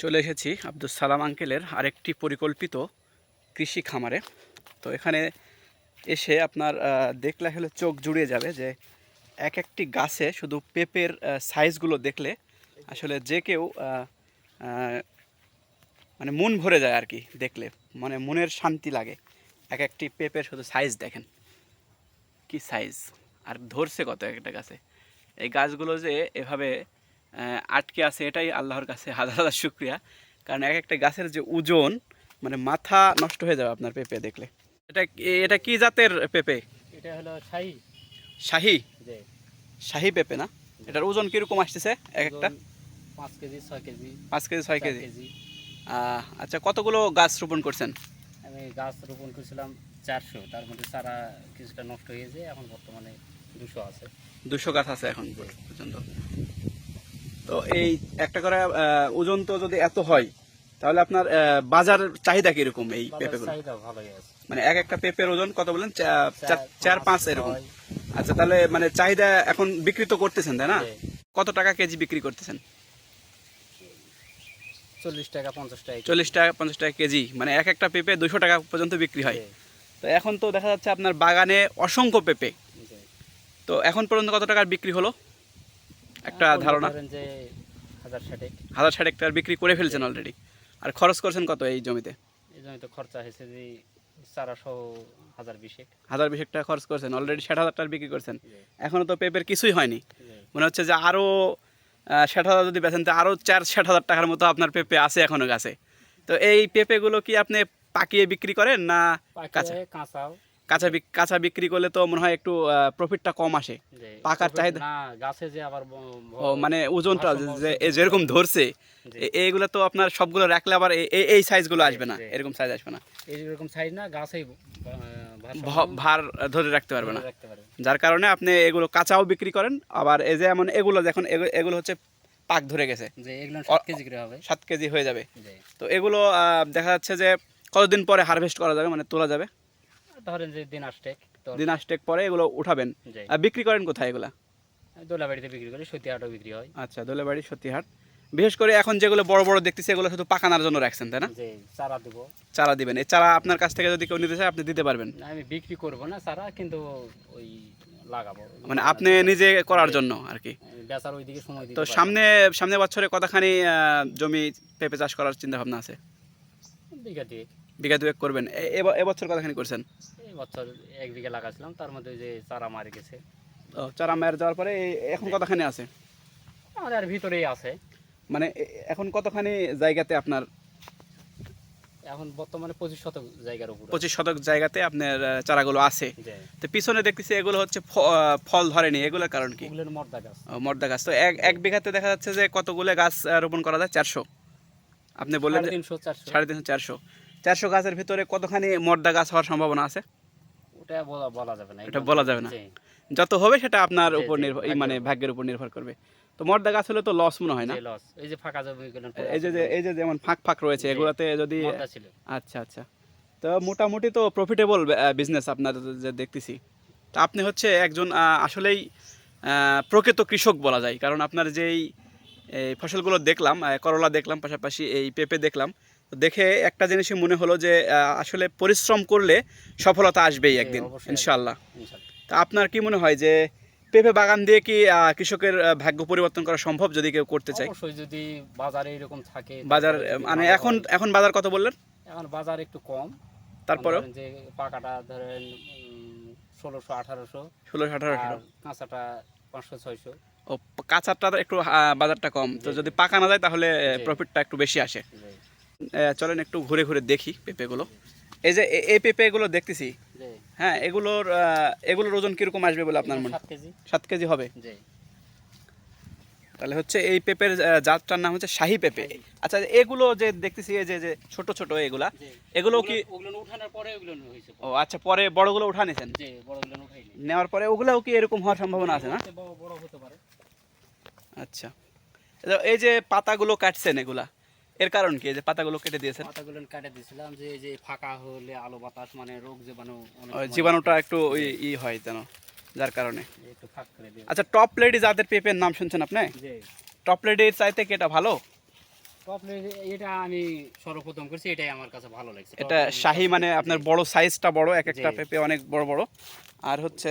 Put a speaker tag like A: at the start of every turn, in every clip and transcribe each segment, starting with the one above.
A: চলে এসেছি আব্দুল সালাম আঙ্কেলের আরেকটি পরিকল্পিত কৃষি খামারে। তো এখানে এসে আপনার দেখলে হলে চোখ জুড়িয়ে যাবে যে এক একটি গাছে শুধু পেঁপের সাইজগুলো দেখলে আসলে যে কেউ মানে মন ভরে যায় আর কি দেখলে। মানে মনের শান্তি লাগে। এক একটি পেঁপের শুধু সাইজ দেখেন। কি সাইজ আর ধরছে কত এক একটা গাছে? এই গাছগুলো যে এভাবে আটকে আছে এটাই আল্লাহর কাছে হাজার হাজার শুক্রিয়া। কারণ এক একটা গাছের যে ওজন মানে মাথা নষ্ট হয়ে যাবে আপনার পেঁপে দেখলে। এটা এটা কি জাতের পেঁপে?
B: এটা হলো শাহি।
A: শাহি? শাহি পেঁপে না? এটার ওজন কীরকম আসতেছে এক একটা?
B: পাঁচ কেজি ছয় কেজি।
A: পাঁচ কেজি ছয় কেজি। আচ্ছা কতগুলো গাছ রোপণ করছেন?
B: আমি গাছ রোপণ করেছিলাম চারশো। তার মধ্যে চারা কিছুটা নষ্ট হয়েছে এখন বর্তমানে দুশো আছে।
A: দুশো গাছ আছে এখন পর্যন্ত। তো এই একটা করে ওজন তো যদি এত হয় তাহলে আপনার বাজার চাহিদা কীরকম এই পেঁপেগুলো মানে এক একটা পেঁপের ওজন কত বলেন? চার- চার পাঁচ এরকম। আচ্ছা তাহলে মানে চাহিদা এখন বিক্রি তো করতেছেন তাই না? কত টাকা কেজি বিক্রি করতেছেন?
B: চল্লিশ টাকা পঞ্চাশ টাকা।
A: চল্লিশ টাকা পঞ্চাশ টাকা কেজি। মানে এক একটা পেঁপে দুশো টাকা পর্যন্ত বিক্রি হয়। তো এখন তো দেখা যাচ্ছে আপনার বাগানে অসংখ্য পেঁপে। তো এখন পর্যন্ত কত টাকার বিক্রি হলো? একটা ধারণা?
B: যে হাজার ষাটেক।
A: হাজার ষাট টাকার বিক্রি করে ফেলছেন অলরেডি আর খরচ করছেন কত এই জমিতে?
B: এই জন্য তো খরচা হয়েছে যে চারা হাজার বিশেক।
A: হাজার বিশেক টাকা খরচ করছেন অলরেডি ষাট হাজার টাকার বিক্রি করছেন। এখনও তো পেঁপের কিছুই হয়নি। মনে হচ্ছে যে আরও ষাট হাজার যদি বেচেন তো আরও চার ষাট হাজার টাকার মতো আপনার পেঁপে আছে এখনও গাছে। তো এই পেঁপেগুলো কি আপনি পাকিয়ে বিক্রি করেন না কাঁচা?
B: কাঁচাও।
A: কাঁচা কাঁচা বিক্রি করলে তো মনে হয় একটু প্রফিটটা কম আসে। পাকার চাহিদা-
B: গাছে যে আবার
A: ও মানে ওজনটা যে যেরকম ধরছে এইগুলো তো আপনার সবগুলো রাখলে আবার এই সাইজগুলো আসবে না এরকম সাইজ আসবে না।
B: এইরকম সাইজ না গাছেই
A: ভার ধরে রাখতে পারবে না। যার কারণে আপনি এগুলো কাঁচাও বিক্রি করেন আবার এই যে এমন এগুলো যখন এগু- এগুলো হচ্ছে পাক ধরে গেছে।
B: যে এগুলো সাত কেজি করে হবে।
A: সাত কেজি হয়ে যাবে। তো এগুলো আহ, দেখা যাচ্ছে যে কতদিন পরে হারভেস্ট করা যাবে মানে তোলা যাবে?
B: ধরেন যে দিন
A: দিন পরে এগুলো উঠাবেন। আর বিক্রি করেন কোথায় এগুলা?
B: দোলাবাড়িতে বিক্রি করি সত্যি বিক্রি হয়।
A: আচ্ছা দোলেবাড়ি সত্যিহাট বিশেষ করে এখন যেগুলো বড় বড় দেখতেছি এগুলো শুধু পাকানোর জন্য রাখছেন তাই না?
B: চারা দেবো।
A: চারা দিবেন। এই চারা আপনার কাছ থেকে যদি কেউ নিতে চায় আপনি দিতে পারবেন।
B: আমি বিক্রি করব না চারা কিন্তু ওই লাগাবো।
A: মানে আপনি নিজে করার জন্য আর কি।
B: বেচার ওইদিকে সময়
A: তো সামনে সামনে বছরে কতখানি জমি পেঁপে চাষ করার চিন্তা ভাবনা আছে?
B: বিঘা দিয়ে
A: বিঘা দুয়েক করবেন। এবছর কতখানি করছেন?
B: এই বছর এক বিঘা লাগাছিলাম তার মধ্যে যে চারা মারি গেছে।
A: ও চারা মায়ের যাওয়ার পরে এখন কতখানি আছে?
B: আমাদের ভিতরেই আছে।
A: মানে এখন কতখানি জায়গাতে আপনার
B: এখন বর্তমানে পঁচিশ শতক জায়গার উপর।
A: পঁচিশ শতক জায়গাতে আপনার চারাগুলো আছে। তো পিছনে দেখতেছি এগুলো হচ্ছে ফল ধরেনি। এগুলোর কারণ কি?
B: মর্দা গাছ।
A: মর্দা গাছ। তো এক এক বিঘাতে দেখা যাচ্ছে যে কতগুলো গাছ রোপণ করা যায়? চারশো। আপনি বললেন
B: সাড়ে তিনশো চারশো।
A: সাড়ে তিনশো চারশো গাছের ভিতরে কতখানি মর্দা গাছ হওয়ার সম্ভাবনা আছে?
B: ওটা বলা বলা যাবে না
A: এটা বলা যাবে না। যত হবে সেটা আপনার উপর নির্ভর মানে ভাগ্যের উপর নির্ভর করবে। তো মর্দা গাছ হলে তো লস মনে হয় না?
B: লস এই যে ফাঁকা
A: এই যে এই যে যেমন ফাঁক ফাঁক রয়েছে। এগুলোতে যদি আচ্ছা আচ্ছা। তো মোটামুটি তো প্রফিটেবল বিজনেস আপনার যে দেখতেছি। তো আপনি হচ্ছে একজন আসলেই আহ, প্রকৃত কৃষক বলা যায়। কারণ আপনার যেই ফসলগুলো দেখলাম করলা দেখলাম পাশাপাশি এই পেঁপে দেখলাম। দেখে একটা জিনিসই মনে হলো যে আসলে পরিশ্রম করলে সফলতা আসবেই একদিন
B: ইনশাল্লাহ।
A: তা আপনার কি মনে হয় যে পেঁপে বাগান দিয়ে কি কৃষকের ভাগ্য পরিবর্তন করা সম্ভব যদি কেউ করতে চায়?
B: অবশ্যই যদি বাজারে এরকম থাকে
A: বাজার মানে এখন এখন বাজার কত বললেন?
B: এখন বাজার একটু কম।
A: তারপরেও?
B: ধরেন যে পাকাটা ধরেন ষোলোশো আঠারোশো।
A: ষোলোশো আঠারোশো।
B: কাঁচাটা পাঁচশো ছয়শো।
A: ও কাঁচারটা তো একটু বাজারটা কম। তো যদি পাকা না যায় তাহলে প্রফিটটা একটু বেশি আসে। চলেন একটু ঘুরে ঘুরে দেখি পেঁপেগুলো। এই যে এই পেঁপেগুলো দেখতেছি?
B: যে
A: হ্যাঁ এগুলোর এগুলোর ওজন কীরকম আসবে বলে আপনার মনে
B: সাত কেজি।
A: হবে? তাহলে হচ্ছে এই পেঁপের জাতটার নাম হচ্ছে শাহি পেঁপে। আচ্ছা এগুলো যে দেখতেছি এই যে যে ছোট ছোট এগুলা এগুলো কি
B: উঠানোর পরে
A: ও আচ্ছা পরে বড়গুলো উঠা
B: উঠাইনি
A: নেওয়ার পরে ওগুলাও কি এরকম হওয়ার সম্ভাবনা আছে না?
B: বড় বড় হতে পারে।
A: আচ্ছা। এই যে পাতাগুলো কাটছেন এগুলা এর কারণ কি? যে পাতাগুলো কেটে দিয়েছেন।
B: পাতাগুলো কেটে দিয়েছিলাম যে এই যে ফাঁকা হলে আলো বাতাস মানে রোগ জীবাণু
A: জীবাণুটা একটু ওই ই হয় যেন যার কারণে।
B: একটু ফাঁক করে দিয়ে
A: আচ্ছা টপ লেডি যাদের পেঁপের নাম শুনছেন আপনি? টপ লেডির চাইতে কি এটা ভালো?
B: টপ লেডি এটা আমি সর্বপ্রথম করছি এটাই আমার কাছে ভালো লাগছে।
A: এটা শাহি মানে আপনার বড় সাইজটা বড় এক একটা। পেঁপে অনেক বড় বড়। আর হচ্ছে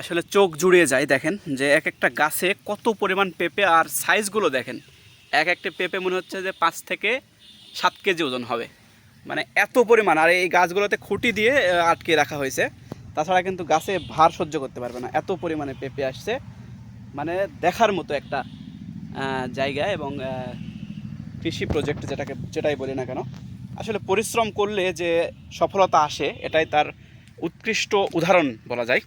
A: আসলে চোখ জুড়িয়ে যায়, দেখেন, যে এক একটা গাছে কত পরিমাণ পেঁপে আর সাইজগুলো দেখেন। এক একটা পেঁপে মনে হচ্ছে যে পাঁচ থেকে সাত কেজি ওজন হবে। মানে এত পরিমাণ, আর এই গাছগুলোতে খুঁটি দিয়ে আটকে রাখা হয়েছে। তাছাড়া কিন্তু গাছে ভার সহ্য করতে পারবে না। এত পরিমাণে পেঁপে আসছে। মানে দেখার মতো একটা জায়গা এবং কৃষি প্রজেক্ট যেটাকে, যেটাই বলি না কেন, আসলে পরিশ্রম করলে যে সফলতা আসে, এটাই তার উৎকৃষ্ট উদাহরণ বলা যায়।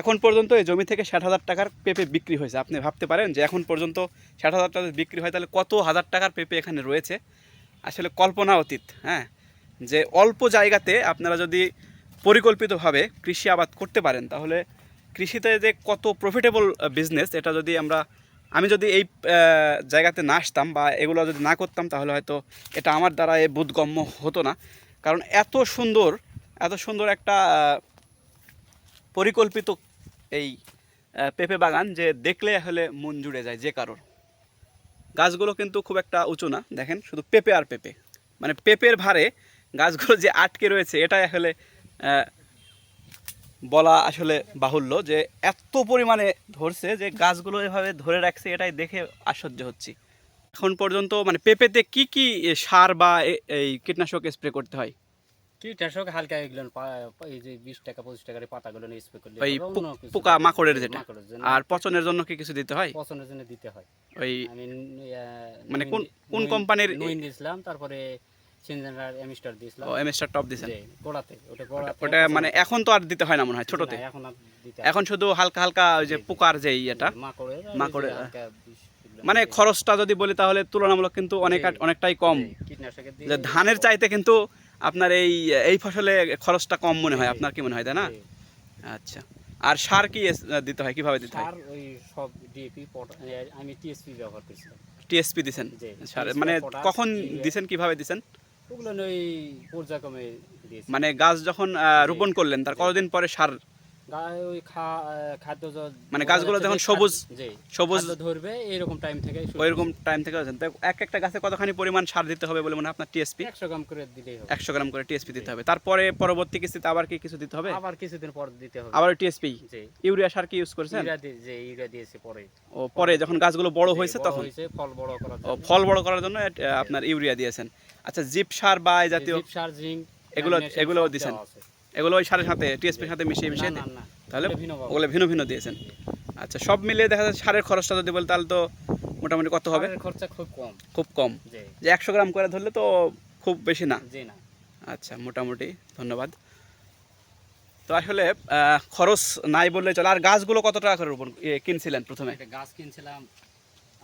A: এখন পর্যন্ত এই জমি থেকে ষাট হাজার টাকার পেঁপে বিক্রি হয়েছে। আপনি ভাবতে পারেন যে এখন পর্যন্ত ষাট হাজার টাকা বিক্রি হয়, তাহলে কত হাজার টাকার পেঁপে এখানে রয়েছে? আসলে কল্পনা অতীত হ্যাঁ? যে অল্প জায়গাতে আপনারা যদি পরিকল্পিতভাবে কৃষি আবাদ করতে পারেন, তাহলে কৃষিতে যে কত প্রফিটেবল বিজনেস এটা যদি আমরা, আমি যদি এই জায়গাতে না আসতাম বা এগুলো যদি না করতাম, তাহলে হয়তো এটা আমার দ্বারা এ বোধগম্য হতো না। কারণ এত সুন্দর এত সুন্দর একটা পরিকল্পিত এই পেঁপে বাগান যে দেখলে হলে মন জুড়ে যায় যে কারোর। গাছগুলো কিন্তু খুব একটা উঁচু না, দেখেন, শুধু পেঁপে আর পেঁপে। মানে পেঁপের ভারে গাছগুলো যে আটকে রয়েছে, এটাই আসলে বলা আসলে বাহুল্য যে এত পরিমাণে ধরছে যে গাছগুলো এভাবে ধরে রাখছে, এটাই দেখে আশ্চর্য হচ্ছি। এখন পর্যন্ত মানে পেঁপেতে কি কি সার বা এই কীটনাশক স্প্রে করতে হয়?
B: কীটনাশক হালকা এগুলো পা- পা- এই যে বিশ টাকা পঁচিশ টাকার এই পাতাগুলো স্প্রে করলে
A: ওই
B: হবে,
A: পোক-
B: অন্য কিছু
A: পোকা মাকড়ের যেটা। আর পচনের জন্য কি কিছু দিতে হয়?
B: পছন্দের জন্য দিতে হয়।
A: ওই মানে কোন- কোন কোম্পানির-
B: নুইন দিয়েছিলাম তারপরে সিনজেনার এমিস্টার দিয়েছিলাম।
A: ও এমএসটার টপ দিছেন
B: গোড়াতে ওটা গোড়াতে
A: ওটা মানে এখন তো আর দিতে হয় না মনে হয় ছোটতে?
B: এখন
A: এখন শুধু হালকা হালকা ওই যে। পোকার যে ইয়েটা
B: মাকড়ের আর ওই যে
A: মাকড়ের,
B: হালকা বিষ এগুলো
A: মানে খরচটা যদি বলি তাহলে তুলনামূলক কিন্তু অনেক অনেকটাই কম। যে ধানের চাইতে কিন্তু আপনার এই এই ফসলে খরচটা কম মনে হয় আপনার কি মনে হয় তাই না? আচ্ছা। আর সার কি দিতে হয় কীভাবে দিতে হয়?
B: ওই সব ডিএপি আমি টিএসপি ব্যবহার করছি।
A: টিএসপি দিছেন? সার মানে কখন। দিছেন কীভাবে দিছেন?
B: ওগুলো ওই পর্যায়ক্রমে
A: মানে গাছ যখন রোপণ করলেন তার কতদিন পরে সার
B: ওই খাদ্য
A: মানে গাছগুলো যখন সবুজ- সবুজ
B: ধরবে এরকম টাইম থেকে
A: ওইরকম টাইম থেকে এক একটা গাছে কতখানি পরিমাণ সার দিতে হবে বলে মনে আপনার টিএসপি
B: একশো গ্রাম করে দিলেই হবে।
A: একশো গ্রাম করে টিএসপি দিতে হবে। তারপরে পরবর্তী কিস্তিতে আবার কি কিছু দিতে হবে?
B: আবার কিছুদিন পর দিতে হবে।
A: আবার টিএসপি ইউরিয়া সার কি ইউজ করেছেন?
B: যে ইউরিয়া দিয়েছে পরে।
A: ও পরে যখন গাছগুলো বড় হয়েছে তখন?
B: ফল বড় করার জন্য।
A: ফল বড় করার জন্য আপনার ইউরিয়া দিয়েছেন। আচ্ছা জিপ সার বা জাতীয়
B: জিপ সার জিঙ্ক
A: এগুলো- এগুলোও
B: আছে।
A: এগুলো ওই সারের সাথে টিএসপির সাথে মিশিয়ে মিশিয়ে তাহলে
B: ওগুলো ভিন্ন
A: ভিন্ন দিয়েছেন। আচ্ছা সব মিলিয়ে দেখা যাচ্ছে সারের খরচটা যদি বলি তাহলে তো মোটামুটি কত হবে?
B: খরচা খুব কম।
A: খুব কম। যে একশো গ্রাম করে ধরলে তো খুব বেশি না? আচ্ছা মোটামুটি ধন্যবাদ। তো আসলে খরচ নাই বললে চলে। আর গাছগুলো কত টাকা করে রোপণ কিনছিলেন প্রথমে?
B: গাছ কিনছিলাম।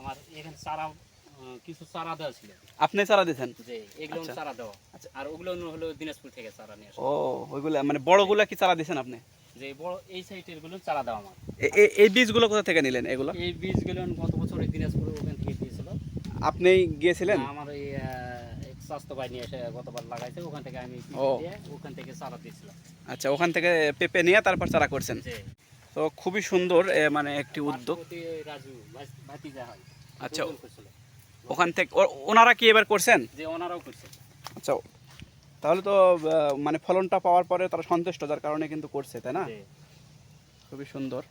B: আমার এখানে চারা আহ, কিছু চারা দেওয়া ছিল।
A: আপনি চারা দিয়েছেন?
B: যে এগুলো
A: আচ্ছা।
B: চারা দেওয়া।
A: আচ্ছা।
B: আর ওগুলো হলো দিনাজপুর থেকে চারা নিয়ে আসা।
A: ও ওইগুলা মানে বড়গুলা কি চারা দিয়েছেন আপনি?
B: যে বড় এই সাইডেরগুলো চারা দেওয়া আমার।
A: এই বীজগুলো কোথা থেকে নিলেন এগুলো?
B: এই বীজগুলো গত বছর দিনাজপুর ওখান থেকে দিয়েছিল।
A: আপনি গিয়েছিলেন?
B: আমার এই স্বাস্থ্য ভাই নিয়ে এসে গতবার লাগাইছে ওখান থেকে আমি ওখান থেকে চারা দিয়েছিলাম।
A: আচ্ছা ওখান থেকে পেঁপে নিয়ে তারপর চারা করছেন। তো খুবই সুন্দর মানে একটি উদ্যোগ।
B: রাজু ভাতিজা হয়।
A: আচ্ছা। ওখান থেকে ওনারা কি এবার করছেন?
B: যে ওনারাও করছে
A: আচ্ছা তাহলে তো মানে ফলনটা পাওয়ার পরে তারা সন্তুষ্ট যার কারণে কিন্তু করছে তাই না? খুবই সুন্দর।